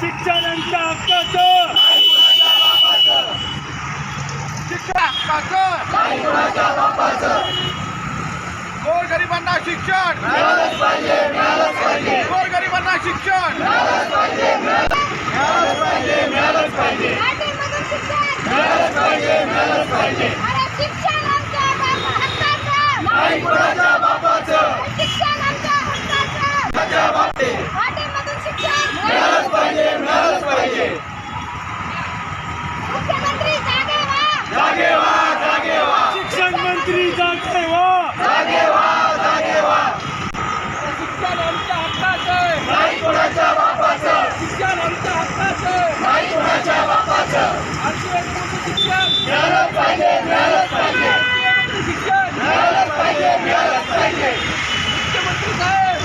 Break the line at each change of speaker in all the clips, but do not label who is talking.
शिक्षणांच्या हक्काचं.
गोर गरिबांना शिक्षण. गोर गरिबांना शिक्षण.
शिक्षण अरे शिक्षण आमच्या बाप- हक्काचं शिक्षण आमच्या हक्काचं पार्टीमधून शिक्षण मुख्यमंत्री जागे व्हा
शिक्षण मंत्री जागे व्हा
शिक्षण आमच्या हक्काचं आहे. शिक्षण आमच्या हक्काचं आहे. आरटीआयमध्ये शिक्षण आरटीआयमध्ये शिक्षण मुख्यमंत्री साहेब मुख्यमंत्री साहेब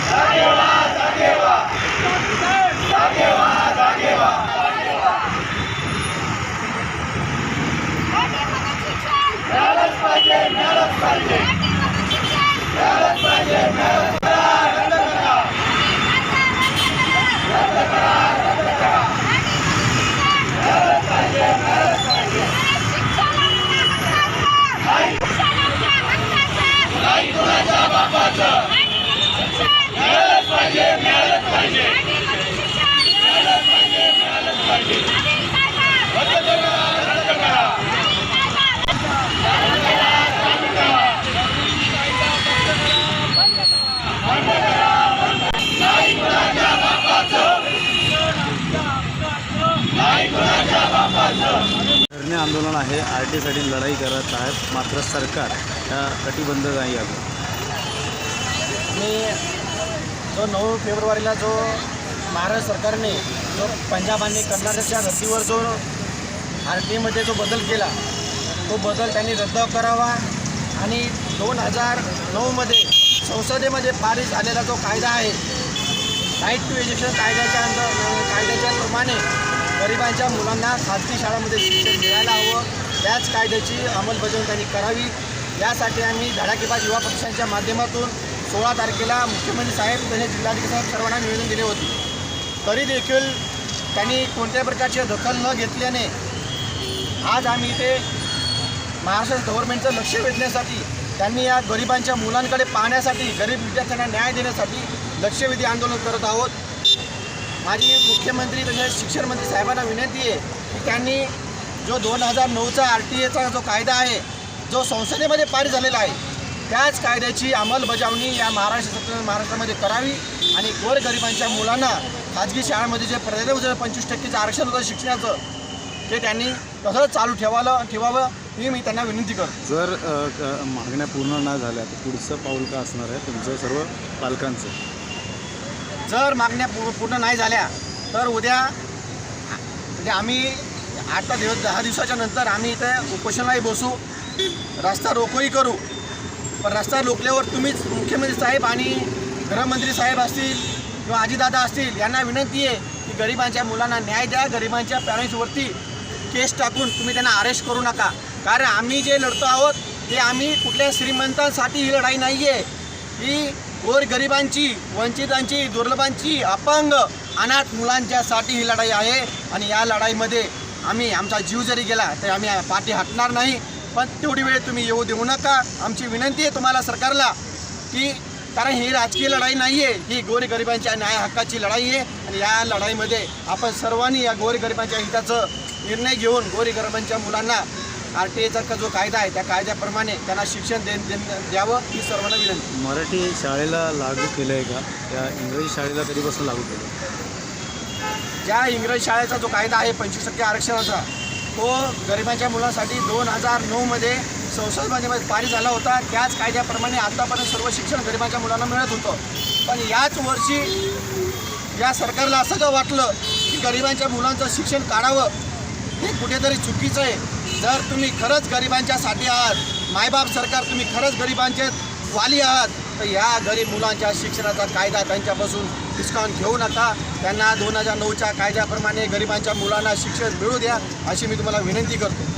पार्टीमधून शिक्षण पार्टीमधून शिक्षण
धरणे आहे. आर टीसाठी लढाई करत आहेत. मात्र सरकार ह्या कटिबंध नाही आहे
आणि जो नऊ फेब्रुवारीला जो महाराष्ट्र सरकारने जो पंजाब आणि कर्नाटकच्या धर्तीवर जो आर टीमध्ये जो बदल केला तो बदल त्यांनी रद्द करावा आणि दोन हजार नऊमध्ये संसदेमध्ये पारित झालेला जो कायदा आहे राईट टू एज्युकेशन कायद्याच्या अंतर कायद्याच्या प्रमाणे गरिबांच्या मुलांना खाजगी शाळामध्ये शिक्षण मिळायला हवं. त्याच कायद्याची अंमलबजावणी त्यांनी करावी. यासाठी आम्ही धडाकेबाज युवा पक्षांच्या माध्यमातून सोळा तारखेला मुख्यमंत्री साहेब तसेच जिल्हाधिकारी साहेब सर्वांना निवेदन दिले होते. तरी देखील त्यांनी कोणत्याही प्रकारची दखल न घेतल्याने आज आम्ही इथे महाराष्ट्र गव्हर्नमेंटचं लक्ष वेधण्यासाठी त्यांनी या गरिबांच्या मुलांकडे पाहण्यासाठी गरीब विद्यार्थ्यांना न्याय देण्यासाठी लक्षवेधी आंदोलन करत आहोत. माझी मुख्यमंत्री तसेच शिक्षण मंत्री साहेबांना विनंती आहे की त्यांनी जो दोन हजार नऊचा आर टी एचा जो कायदा आहे जो संसदेमध्ये पारित झालेला आहे त्याच कायद्याची अंमलबजावणी या महाराष्ट्र महाराष्ट्रामध्ये करावी आणि गोरगरिबांच्या मुलांना खाजगी शाळांमध्ये जे प्रदेश पंचवीस टक्केचं आरक्षण होतं शिक्षणाचं ते त्यांनी तसंच चालू ठेवायला ठेवावं ही मी त्यांना विनंती करतो.
जर मागण्या पूर्ण नाही झाल्या तर पुढचं पाऊल का असणार आहे? तुमचं सर्व पालकांचं.
जर मागण्या पू पूर्ण नाही झाल्या तर उद्या म्हणजे आम्ही आठ दिवस दहा दिवसाच्या नंतर आम्ही इथे उपोषणालाही बसू रस्ता रोकोही करू. पण रस्ता रोखल्यावर तुम्हीच मुख्यमंत्री साहेब आणि गृहमंत्री साहेब असतील किंवा आजीदादा असतील यांना विनंती आहे की गरिबांच्या मुलांना न्याय द्या गरिबांच्या पॅरेंट्सवरती केस टाकून तुम्ही त्यांना अरेस्ट करू नका. कारण आम्ही जे लढतो आहोत ते आम्ही कुठल्या श्रीमंतांसाठी ही लढाई नाही आहे ही गोर गरिबांची वंचितांची दुर्लभांची अपंग अनाथ मुलांच्यासाठी ही लढाई आहे. आणि या लढाईमध्ये आम्ही आमचा जीव जरी गेला तर आम्ही पाठी हटणार नाही. पण तेवढी वेळ तुम्ही येऊ देऊ नका. आमची विनंती आहे तुम्हाला सरकारला की कारण ही राजकीय लढाई नाही आहे ही गोरगरिबांच्या न्याय हक्काची लढाई आहे. आणि या लढाईमध्ये आपण सर्वांनी या गोरगरिबांच्या हिताचं निर्णय घेऊन गोरगरिबांच्या मुलांना आर टी एचा जो कायदा आहे त्या कायद्याप्रमाणे त्यांना शिक्षण दे द्यावं ही सर्वांना विनंती.
मराठी शाळेला लागू केलं आहे का? त्या इंग्रजी शाळेला कधीपासून लागू केलं
ज्या इंग्रज शाळेचा जो कायदा आहे पंचवीस टक्के आरक्षणाचा तो गरिबांच्या मुलांसाठी दोन हजार नऊमध्ये संसदमध्ये पारित झाला होता. त्याच कायद्याप्रमाणे आतापर्यंत सर्व शिक्षण गरिबांच्या मुलांना मिळत होतं. पण याच वर्षी या सरकारला असं का वाटलं की गरिबांच्या मुलांचं शिक्षण काढावं हे कुठेतरी चुकीचं आहे? जर तुम्ही खरंच गरिबांच्यासाठी आहात मायबाप सरकार तुम्ही खरंच गरिबांचे वाली आहात तर या गरीब मुलांच्या शिक्षणाचा कायदा त्यांच्यापासून डिस्काउंट घेऊ नका. त्यांना दोन हजार नऊच्या कायद्याप्रमाणे गरिबांच्या मुलांना शिक्षण मिळू द्या अशी मी तुम्हाला विनंती करतो.